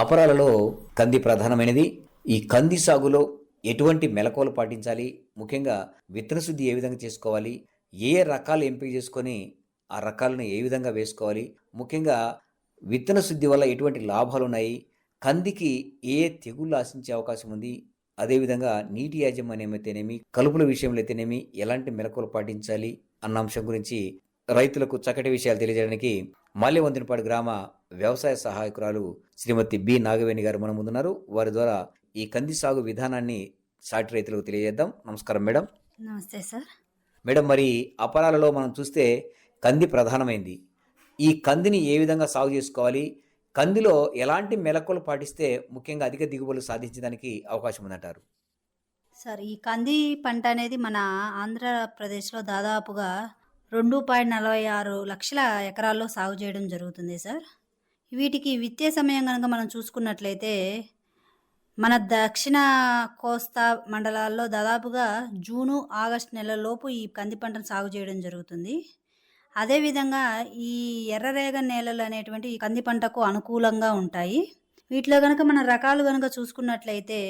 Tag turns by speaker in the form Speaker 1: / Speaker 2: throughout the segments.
Speaker 1: అపరాలలో కంది ప్రధానమైనది. ఈ కంది సాగులో ఎటువంటి మెలకువలు పాటించాలి? ముఖ్యంగా విత్తన శుద్ధి ఏ విధంగా చేసుకోవాలి? ఏ రకాలు ఎంపిక చేసుకొని ఆ రకాలను ఏ విధంగా వేసుకోవాలి? ముఖ్యంగా విత్తన శుద్ధి వల్ల ఎటువంటి లాభాలు ఉన్నాయి? కందికి ఏ ఏ తెగుళ్ళు ఆశించే అవకాశం ఉంది? అదేవిధంగా నీటి యాజమాన్యం అయితేనేమి కలుపుల విషయంలో అయితేనేమి ఎలాంటి మెలకువలు పాటించాలి? అన్న అంశం గురించి రైతులకు చక్కటి విషయాలు తెలియజేయడానికి మాల్యవంతినపాడు గ్రామ వ్యవసాయ సహాయకురాలు శ్రీమతి బి నాగవేణి గారు మన ముందున్నారు. వారి ద్వారా ఈ కంది సాగు విధానాన్ని సాటి రైతులకు తెలియజేద్దాం. నమస్కారం మేడం.
Speaker 2: నమస్తే సార్.
Speaker 1: మేడం మరి అపరాలలో మనం చూస్తే కంది ప్రధానమైంది. ఈ కందిని ఏ విధంగా సాగు చేసుకోవాలి? కందిలో ఎలాంటి మెలకువలు పాటిస్తే ముఖ్యంగా అధిక దిగుబడులు సాధించడానికి అవకాశం ఉందంటారు?
Speaker 2: సార్ ఈ కంది పంట అనేది మన ఆంధ్రప్రదేశ్లో దాదాపుగా రెండు పాయింట్ నలభై ఆరు లక్షల ఎకరాల్లో సాగు చేయడం జరుగుతుంది సార్. వీటికి విత్తే సమయం కనుక మనం చూసుకున్నట్లయితే మన దక్షిణ కోస్తా మండలాల్లో దాదాపుగా జూను ఆగస్టు నెలలోపు ఈ కంది పంటను సాగు చేయడం జరుగుతుంది. అదేవిధంగా ఈ ఎర్రరేగ నేలలు అనేటువంటి ఈ కంది పంటకు అనుకూలంగా ఉంటాయి. వీటిలో కనుక మన రకాలు కనుక చూసుకున్నట్లయితే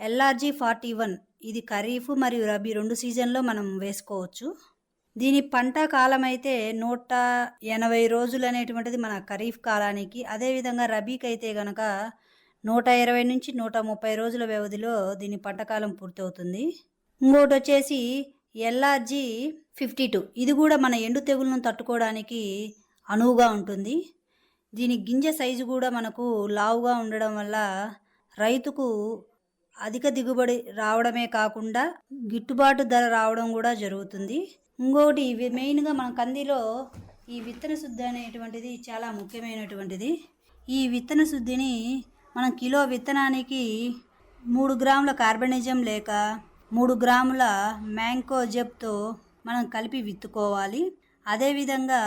Speaker 2: ఎల్ఆర్జీ ఫార్టీ వన్ ఇది ఖరీఫ్ మరియు రబీ రెండు సీజన్లో మనం వేసుకోవచ్చు. దీని పంట కాలం అయితే నూట ఎనభై రోజులు అనేటువంటిది మన ఖరీఫ్ కాలానికి. అదేవిధంగా రబీకి అయితే కనుక నూట ఇరవై నుంచి నూట ముప్పై రోజుల వ్యవధిలో దీని పంట కాలం పూర్తవుతుంది. ఇంకోటి వచ్చేసి ఎల్ఆర్జీ ఫిఫ్టీ టూ. ఇది కూడా మన ఎండు తెగులను తట్టుకోవడానికి అనువుగా ఉంటుంది. దీని గింజ సైజు కూడా మనకు లావుగా ఉండడం వల్ల రైతుకు అధిక దిగుబడి రావడమే కాకుండా గిట్టుబాటు ధర రావడం కూడా జరుగుతుంది. ఇంకోటి ఇవి మెయిన్గా మన కందిలో ఈ విత్తన శుద్ధి అనేటువంటిది చాలా ముఖ్యమైనటువంటిది. ఈ విత్తన శుద్ధిని మనం కిలో విత్తనానికి మూడు గ్రాముల కార్బనిజం లేక మూడు గ్రాముల మ్యాంకో జెప్తో మనం కలిపి విత్తుకోవాలి. అదేవిధంగా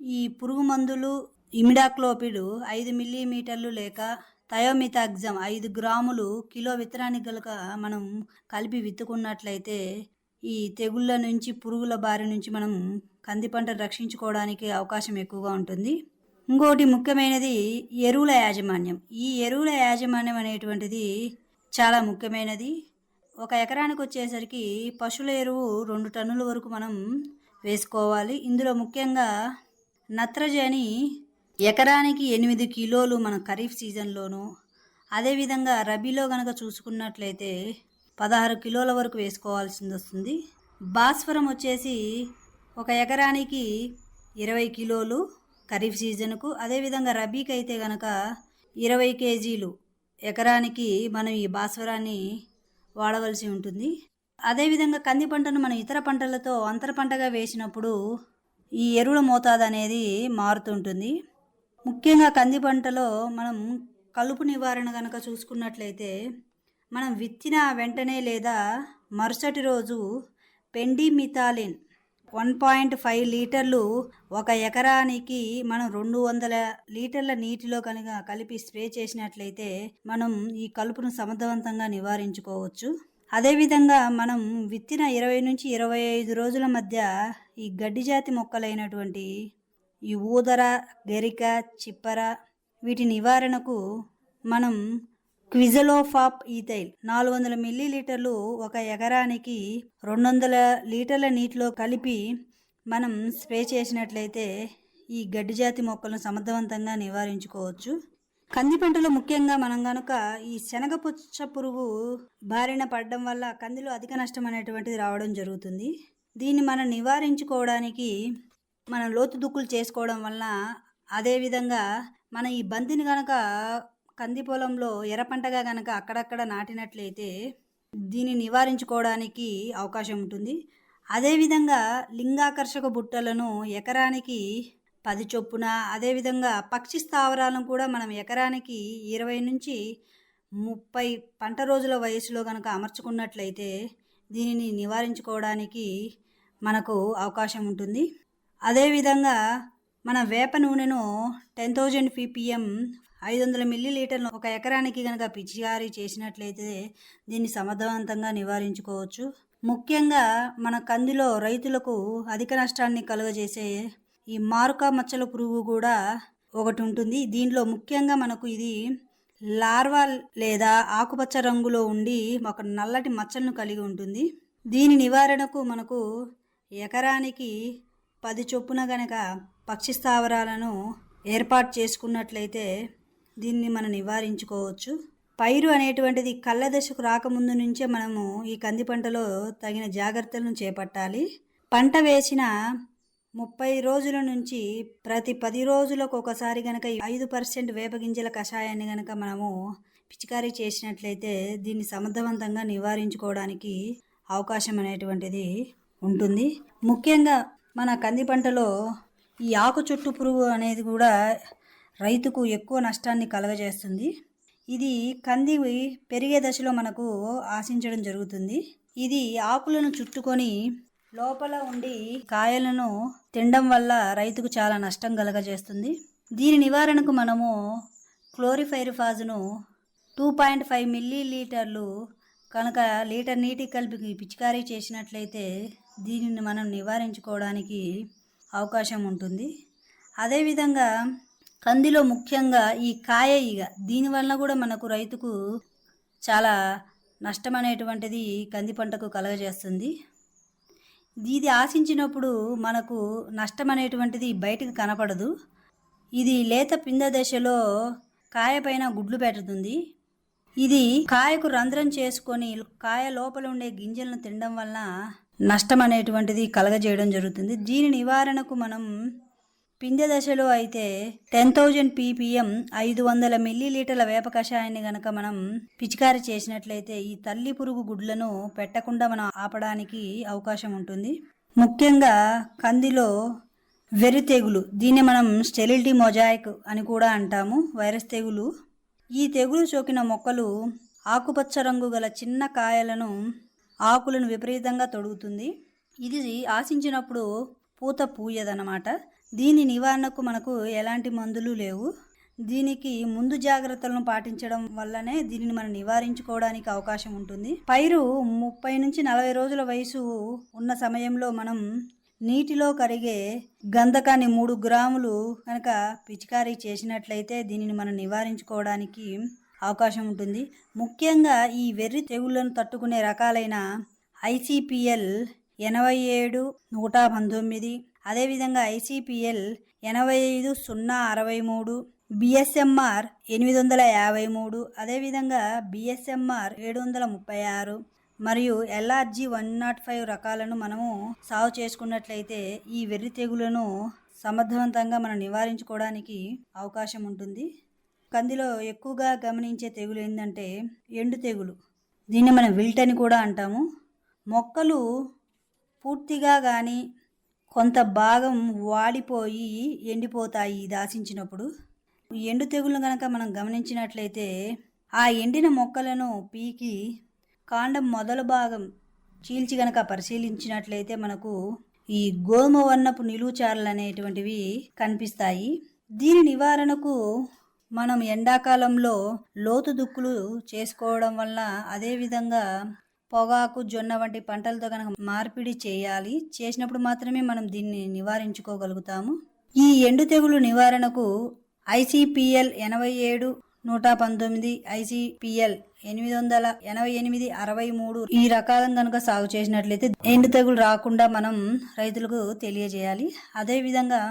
Speaker 2: ఈ పురుగు మందులు ఇమిడాక్లోపిడ్ ఐదు మిల్లీమీటర్లు లేక థయోమితాగ్జం ఐదు గ్రాములు కిలో విత్తనానికి గలక మనం కలిపి విత్తుకున్నట్లయితే ఈ తెగుళ్ళ నుంచి పురుగుల బారి నుంచి మనం కంది పంట రక్షించుకోవడానికి అవకాశం ఎక్కువగా ఉంటుంది. ఇంకోటి ముఖ్యమైనది ఎరువుల యాజమాన్యం. ఈ ఎరువుల యాజమాన్యం అనేటువంటిది చాలా ముఖ్యమైనది. ఒక ఎకరానికి వచ్చేసరికి పశువుల ఎరువు రెండు టన్నుల వరకు మనం వేసుకోవాలి. ఇందులో ముఖ్యంగా నత్రజని ఎకరానికి ఎనిమిది కిలోలు మన ఖరీఫ్ సీజన్లోను అదేవిధంగా రబీలో కనుక చూసుకున్నట్లయితే పదహారు కిలోల వరకు వేసుకోవాల్సింది వస్తుంది. భాస్వరం వచ్చేసి ఒక ఎకరానికి ఇరవై కిలోలు ఖరీఫ్ సీజన్కు. అదేవిధంగా రబీకి అయితే కనుక ఇరవై కేజీలు ఎకరానికి మనం ఈ భాస్వరాన్ని వాడవలసి ఉంటుంది. అదేవిధంగా కంది పంటను మనం ఇతర పంటలతో అంతర పంటగా వేసినప్పుడు ఈ ఎరువుల మోతాదు అనేది మారుతుంటుంది. ముఖ్యంగా కంది పంటలో మనం కలుపు నివారణ కనుక చూసుకున్నట్లయితే మనం విత్తిన వెంటనే లేదా మరుసటి రోజు పెండిమిథాలిన్ వన్ పాయింట్ ఫైవ్ లీటర్లు ఒక ఎకరానికి మనం రెండు వందల లీటర్ల నీటిలో కనుక కలిపి స్ప్రే చేసినట్లయితే మనం ఈ కలుపును సమర్థవంతంగా నివారించుకోవచ్చు. అదేవిధంగా మనం విత్తిన ఇరవై నుంచి ఇరవై ఐదు రోజుల మధ్య ఈ గడ్డి జాతి మొక్కలైనటువంటి ఈ ఊదర గరిక చిప్పర వీటి నివారణకు మనం క్విజలోఫాప్ ఈథైల్. నాలుగు వందల మిల్లీలీటర్లు ఒక ఎకరానికి రెండు వందల లీటర్ల నీటిలో కలిపి మనం స్ప్రే చేసినట్లయితే ఈ గడ్డి జాతి మొక్కలను సమర్థవంతంగా నివారించుకోవచ్చు. కంది పంటలో ముఖ్యంగా మనం కనుక ఈ శనగ పుచ్చ పురుగు బారిన పడడం వల్ల కందిలో అధిక నష్టం అనేటువంటిది రావడం జరుగుతుంది. దీన్ని మనం నివారించుకోవడానికి మనం లోతు దుక్కులు చేసుకోవడం వలన అదేవిధంగా మన ఈ బంతిని కనుక కంది పొలంలో ఎర్రపంటగా పంటగా కనుక అక్కడక్కడ నాటినట్లయితే దీన్ని నివారించుకోవడానికి అవకాశం ఉంటుంది. అదేవిధంగా లింగాకర్షక బుట్టలను ఎకరానికి పది చొప్పున అదేవిధంగా పక్షి స్థావరాలను కూడా మనం ఎకరానికి ఇరవై నుంచి ముప్పై పంట రోజుల వయసులో కనుక అమర్చుకున్నట్లయితే దీనిని నివారించుకోవడానికి మనకు అవకాశం ఉంటుంది. అదేవిధంగా మన వేప నూనెను టెన్ థౌజండ్ పీపీఎం ఐదు వందల మిల్లీలీటర్లు ఒక ఎకరానికి కనుక పిచికారీ చేసినట్లయితే దీన్ని సమర్థవంతంగా నివారించుకోవచ్చు. ముఖ్యంగా మన కందిలో రైతులకు అధిక నష్టాన్ని కలుగజేసే ఈ మారుక మచ్చల పురుగు కూడా ఒకటి ఉంటుంది. దీనిలో ముఖ్యంగా మనకు ఇది లార్వా లేదా ఆకుపచ్చ రంగులో ఉండి ఒక నల్లటి మచ్చలను కలిగి ఉంటుంది. దీని నివారణకు మనకు ఎకరానికి పది చొప్పున గనక పక్షి స్థావరాలను ఏర్పాటు చేసుకున్నట్లయితే దీన్ని మనం నివారించుకోవచ్చు. పైరు అనేటువంటిది కళ్ళ దశకు రాకముందు నుంచే మనము ఈ కంది పంటలో తగిన జాగ్రత్తలను చేపట్టాలి. పంట వేసిన ముప్పై రోజుల నుంచి ప్రతి పది రోజులకు ఒకసారి గనక ఐదు పర్సెంట్ వేపగింజల కషాయాన్ని గనక మనము పిచికారీ చేసినట్లయితే దీన్ని సమర్థవంతంగా నివారించుకోవడానికి అవకాశం అనేటువంటిది ఉంటుంది. ముఖ్యంగా మన కంది పంటలో ఈ ఆకు చుట్టు పురుగు అనేది కూడా రైతుకు ఎక్కువ నష్టాన్ని కలగజేస్తుంది. ఇది కంది పెరిగే దశలో మనకు ఆశించడం జరుగుతుంది. ఇది ఆకులను చుట్టుకొని లోపల ఉండి కాయలను తినడం వల్ల రైతుకు చాలా నష్టం కలగజేస్తుంది. దీని నివారణకు మనము క్లోరిఫైరిఫాజ్ను టూ పాయింట్ ఫైవ్ మిల్లీ లీటర్లు కనుక లీటర్ నీటి కలిపి పిచికారీ చేసినట్లయితే దీనిని మనం నివారించుకోవడానికి అవకాశం ఉంటుంది. అదేవిధంగా కందిలో ముఖ్యంగా ఈ కాయ ఈగ దీనివల్ల కూడా మనకు రైతుకు చాలా నష్టం అనేటువంటిది కంది పంటకు కలగజేస్తుంది. ఇది ఆశించినప్పుడు మనకు నష్టం అనేటువంటిది బయటకు కనపడదు. ఇది లేత పింద దశలో కాయ పైన గుడ్లు పెడుతుంది ఇది కాయకు రంధ్రం చేసుకొని కాయ లోపల ఉండే గింజలను తినడం వలన నష్టం అనేటువంటిది కలగజేయడం జరుగుతుంది. దీని నివారణకు మనం పిందె దశలో అయితే టెన్ థౌజండ్ పీపీఎం ఐదు వందల మిల్లీలీటర్ల వేప కషాయాన్ని గనక మనం పిచికారి చేసినట్లయితే ఈ తల్లి పురుగు గుడ్లను పెట్టకుండా మనం ఆపడానికి అవకాశం ఉంటుంది. ముఖ్యంగా కందిలో వెర్రి తెగులు దీన్ని మనం స్టెరిలిటీ మొజాయిక్ అని కూడా అంటాము. వైరస్ తెగులు. ఈ తెగులు సోకిన మొక్కలు ఆకుపచ్చ రంగు గల చిన్న కాయలను ఆకులను విపరీతంగా తొడుగుతుంది. ఇది ఆశించినప్పుడు పూత పూయదన్నమాట. దీని నివారణకు మనకు ఎలాంటి మందులు లేవు. దీనికి ముందు జాగ్రత్తలను పాటించడం వల్లనే దీనిని మనం నివారించుకోవడానికి అవకాశం ఉంటుంది. పైరు ముప్పై నుంచి నలభై రోజుల వయసు ఉన్న సమయంలో మనం నీటిలో కరిగే గంధకాన్ని మూడు గ్రాములు కనుక పిచికారీ చేసినట్లయితే దీనిని మనం నివారించుకోవడానికి అవకాశం ఉంటుంది. ముఖ్యంగా ఈ వెర్రి తెగుళ్ళను తట్టుకునే రకాలైన ఐసిపిఎల్ ఎనభై ఏడు నూట పంతొమ్మిది. అదేవిధంగా ఐసిపిఎల్ ఎనభై ఐదు సున్నా అరవై మూడు బిఎస్ఎంఆర్ ఎనిమిది వందల యాభై మూడు అదేవిధంగా బిఎస్ఎంఆర్ ఏడు వందల ముప్పై ఆరు మరియు ఎల్ఆర్జీ వన్ నాట్ ఫైవ్ రకాలను మనము సాగు చేసుకున్నట్లయితే ఈ వెర్రి తెగులను సమర్థవంతంగా మనం నివారించుకోవడానికి అవకాశం ఉంటుంది. కందిలో ఎక్కువగా గమనించే తెగులు ఏంటంటే ఎండు తెగులు. దీన్ని మనం విల్ట్ అని కూడా అంటాము. మొక్కలు పూర్తిగా కానీ కొంత భాగం వాడిపోయి ఎండిపోతాయి ఇది ఆశించినప్పుడు ఎండు తెగులను కనుక మనం గమనించినట్లయితే ఆ ఎండిన మొక్కలను పీకి కాండం మొదల భాగం చీల్చి గనక పరిశీలించినట్లయితే మనకు ఈ గోధుమ వర్ణపు నిలువుచారలు అనేటువంటివి కనిపిస్తాయి. దీని నివారణకు మనం ఎండాకాలంలో లోతు దుక్కులు చేసుకోవడం వల్ల అదేవిధంగా పొగాకు జొన్న వంటి పంటలతో కనుక మార్పిడి చేయాలి చేసినప్పుడు మాత్రమే మనం దీన్ని నివారించుకోగలుగుతాము. ఈ ఎండు తెగులు నివారణకు ఐసిపిఎల్ ఎనభై ఏడు నూట పంతొమ్మిది ఐసిపిఎల్ ఎనిమిది వందల ఎనభై ఎనిమిది అరవై మూడు ఈ రకాలను కనుక సాగు చేసినట్లయితే ఎండు తెగులు రాకుండా మనం రైతులకు తెలియజేయాలి. అదేవిధంగా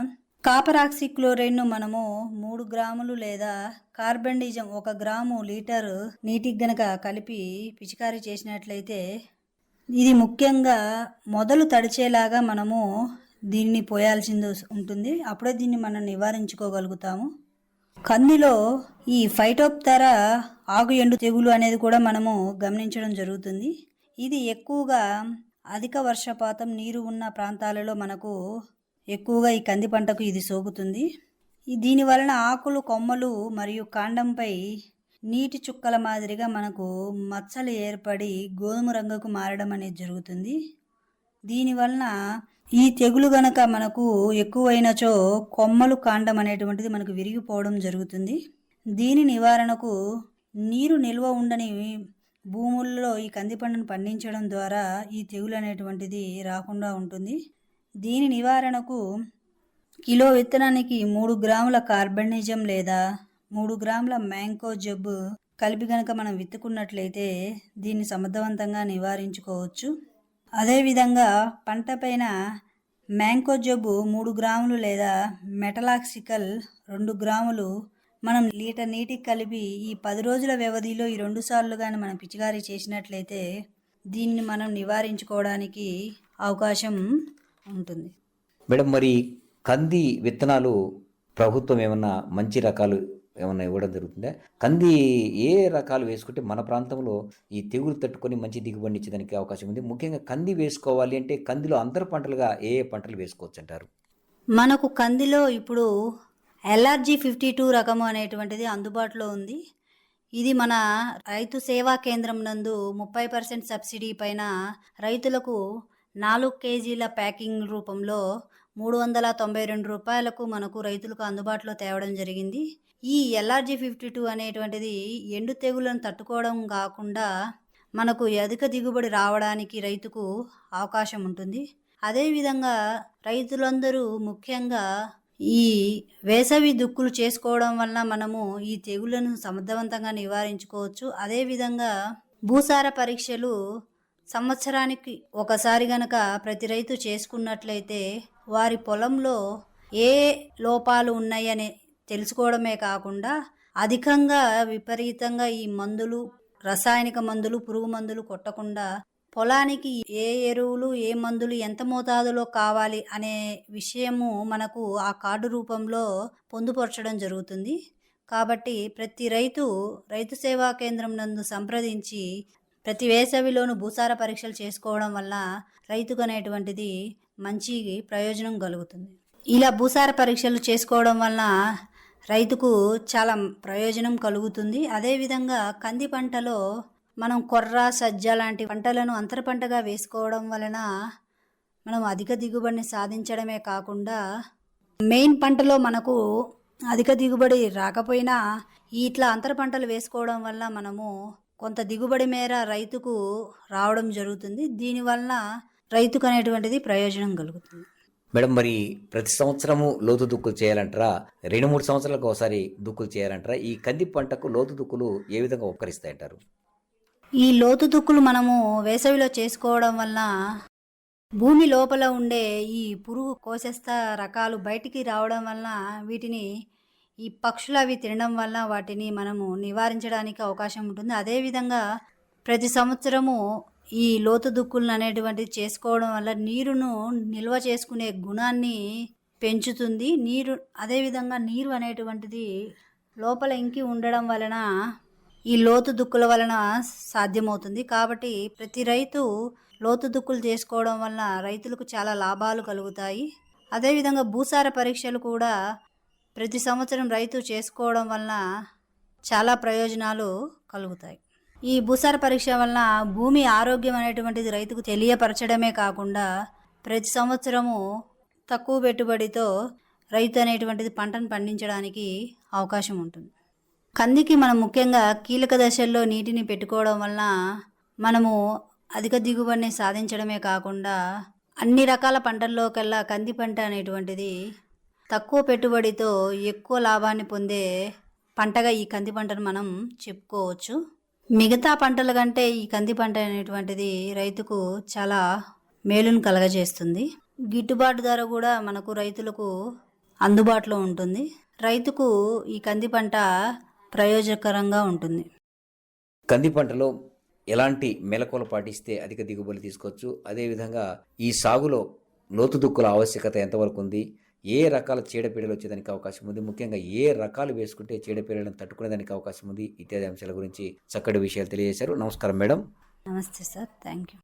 Speaker 2: కాపరాక్సిక్లోరైన్ను మనము మూడు గ్రాములు లేదా కార్బండిజం ఒక గ్రాము లీటర్ నీటికి గనక కలిపి పిచికారీ చేసినట్లయితే ఇది ముఖ్యంగా మొదలు తడిచేలాగా మనము దీన్ని పోయాల్సింది ఉంటుంది. అప్పుడే దీన్ని మనం నివారించుకోగలుగుతాము. కందిలో ఈ ఫైటోప్తర ఆగు ఎండు తెగులు అనేది కూడా మనము గమనించడం జరుగుతుంది. ఇది ఎక్కువగా అధిక వర్షపాతం నీరు ఉన్న ప్రాంతాలలో మనకు ఎక్కువగా ఈ కంది పంటకు ఇది సోకుతుంది. దీని వలన ఆకులు కొమ్మలు మరియు కాండంపై నీటి చుక్కల మాదిరిగా మనకు మచ్చలు ఏర్పడి గోధుమ రంగుకు మారడం అనేది జరుగుతుంది. దీనివలన ఈ తెగులు గనక మనకు ఎక్కువైనచో కొమ్మలు కాండం అనేటువంటిది మనకు విరిగిపోవడం జరుగుతుంది. దీని నివారణకు నీరు నిల్వ ఉండని భూముల్లో ఈ కంది పండించడం ద్వారా ఈ తెగులు అనేటువంటిది రాకుండా ఉంటుంది. దీని నివారణకు కిలో విత్తనానికి మూడు గ్రాముల కార్బనిజం లేదా మూడు గ్రాముల మ్యాంకో జబ్బు కలిపి గనక మనం విత్తుకున్నట్లయితే దీన్ని సమర్థవంతంగా నివారించుకోవచ్చు. అదేవిధంగా పంట పైన మ్యాంకో జబ్బు మూడు గ్రాములు లేదా మెటలాక్సికల్ రెండు గ్రాములు మనం లీటర్ నీటికి కలిపి ఈ పది రోజుల వ్యవధిలో ఈ రెండు సార్లు కానీ మనం పిచికారీ చేసినట్లయితే దీన్ని మనం నివారించుకోవడానికి అవకాశం ఉంటుంది.
Speaker 1: మేడం మరి కంది విత్తనాలు ప్రభుత్వం ఏమన్నా మంచి రకాలు ఏమన్నా ఇవ్వడం జరుగుతుందా? కంది ఏ రకాలు వేసుకుంటే మన ప్రాంతంలో ఈ తెగులు తట్టుకొని మంచి దిగుబడి ఇచ్చేదానికి అవకాశం ఉంది? ముఖ్యంగా కంది వేసుకోవాలి అంటే కందిలో అంతర పంటలుగా ఏ ఏ పంటలు వేసుకోవచ్చు అంటారు
Speaker 2: మనకు కందిలో ఇప్పుడు ఎల్ఆర్జీ ఫిఫ్టీ టూ రకము అనేటువంటిది అందుబాటులో ఉంది. ఇది మన రైతు సేవా కేంద్రం నందు ముప్పై పర్సెంట్ సబ్సిడీ పైన రైతులకు నాలుగు కేజీల ప్యాకింగ్ రూపంలో మూడు వందల తొంభై రెండు రూపాయలకు మనకు రైతులకు అందుబాటులో తేవడం జరిగింది. ఈ ఎల్ఆర్జీ ఫిఫ్టీ టూ అనేటువంటిది ఎండు తెగులను తట్టుకోవడం కాకుండా మనకు అధిక దిగుబడి రావడానికి రైతుకు అవకాశం ఉంటుంది. అదేవిధంగా రైతులందరూ ముఖ్యంగా ఈ వేసవి దుక్కులు చేసుకోవడం వల్ల మనము ఈ తెగులను సమర్థవంతంగా నివారించుకోవచ్చు. అదేవిధంగా భూసార పరీక్షలు సంవత్సరానికి ఒకసారి గనక ప్రతి రైతు చేసుకున్నట్లయితే వారి పొలంలో ఏ లోపాలు ఉన్నాయని తెలుసుకోవడమే కాకుండా అధికంగా విపరీతంగా ఈ మందులు రసాయనిక మందులు పురుగు మందులు కొట్టకుండా పొలానికి ఏ ఎరువులు ఏ మందులు ఎంత మోతాదులో కావాలి అనే విషయము మనకు ఆ కార్డు రూపంలో పొందుపరచడం జరుగుతుంది. కాబట్టి ప్రతి రైతు రైతు సేవా కేంద్రం నందు సంప్రదించి ప్రతి వేసవిలోను భూసార పరీక్షలు చేసుకోవడం వల్ల రైతుకు అనేటువంటిది మంచి ప్రయోజనం కలుగుతుంది. ఇలా భూసార పరీక్షలు చేసుకోవడం వల్ల రైతుకు చాలా ప్రయోజనం కలుగుతుంది. అదేవిధంగా కంది పంటలో మనం కొర్ర సజ్జ లాంటి పంటలను అంతర పంటగా వేసుకోవడం వలన మనం అధిక దిగుబడిని సాధించడమే కాకుండా మెయిన్ పంటలో మనకు అధిక దిగుబడి రాకపోయినా ఇట్లా అంతర పంటలు వేసుకోవడం వల్ల మనము కొంత దిగుబడి మేర రైతుకు రావడం జరుగుతుంది. దీనివల్ల రైతుకు అనేటువంటిది ప్రయోజనం కలుగుతుంది.
Speaker 1: మేడం మరి ప్రతి సంవత్సరము లోతు దుక్కులు చేయాలంటారా? రెండు మూడు సంవత్సరాలకు ఒకసారి దుక్కులు చేయాలంటారా? ఈ కంది పంటకు లోతు దుక్కులు ఏ విధంగా ఉపకరిస్తాయంటారు
Speaker 2: ఈ లోతు దుక్కులు మనము వేసవిలో చేసుకోవడం వల్ల భూమి లోపల ఉండే ఈ పురుగు కోసేస్తా రకాలు బయటికి రావడం వల్ల వీటిని ఈ పక్షులు అవి తినడం వల్ల వాటిని మనము నివారించడానికి అవకాశం ఉంటుంది. అదేవిధంగా ప్రతి సంవత్సరము ఈ లోతు దుక్కులను అనేటువంటిది చేసుకోవడం వల్ల నీరును నిల్వ చేసుకునే గుణాన్ని పెంచుతుంది. నీరు అదేవిధంగా నీరు అనేటువంటిది లోపల ఇంకి ఉండడం వలన ఈ లోతు దుక్కుల వలన సాధ్యమవుతుంది. కాబట్టి ప్రతి రైతు లోతు దుక్కులు చేసుకోవడం వలన రైతులకు చాలా లాభాలు కలుగుతాయి. అదేవిధంగా భూసార పరీక్షలు కూడా ప్రతి సంవత్సరం రైతు చేసుకోవడం వలన చాలా ప్రయోజనాలు కలుగుతాయి. ఈ భూసార పరీక్ష వలన భూమి ఆరోగ్యం అనేటువంటిది రైతుకు తెలియపరచడమే కాకుండా ప్రతి సంవత్సరము తక్కువ పెట్టుబడితో రైతు అనేటువంటిది పంటను పండించడానికి అవకాశం ఉంటుంది. కందికి మనం ముఖ్యంగా కీలక దశల్లో నీటిని పెట్టుకోవడం వలన మనము అధిక దిగుబడిని సాధించడమే కాకుండా అన్ని రకాల పంటల్లోకెల్లా కంది పంట అనేటువంటిది తక్కువ పెట్టుబడితో ఎక్కువ లాభాన్ని పొందే పంటగా ఈ కంది పంటను మనం చెప్పుకోవచ్చు. మిగతా పంటల కంటే ఈ కంది పంట అనేటువంటిది రైతుకు చాలా మేలును కలగజేస్తుంది. గిట్టుబాటు ధర కూడా మనకు రైతులకు అందుబాటులో ఉంటుంది. రైతుకు ఈ కంది పంట ప్రయోజకరంగా ఉంటుంది.
Speaker 1: కంది పంటలో ఎలాంటి మెలకువలు పాటిస్తే అధిక దిగుబడి తీసుకోవచ్చు? అదేవిధంగా ఈ సాగులో లోతు దుక్కుల ఆవశ్యకత ఎంతవరకు ఉంది? ఏ రకాల చీడపీడలు వచ్చేదానికి అవకాశం ఉంది? ముఖ్యంగా ఏ రకాలు వేసుకుంటే చీడపీడలను తట్టుకునేదానికి అవకాశం ఉంది? ఇత్యాది అంశాల గురించి చక్కటి విషయాలు తెలియజేశారు. నమస్కారం మేడం.
Speaker 2: నమస్తే సార్. Thank you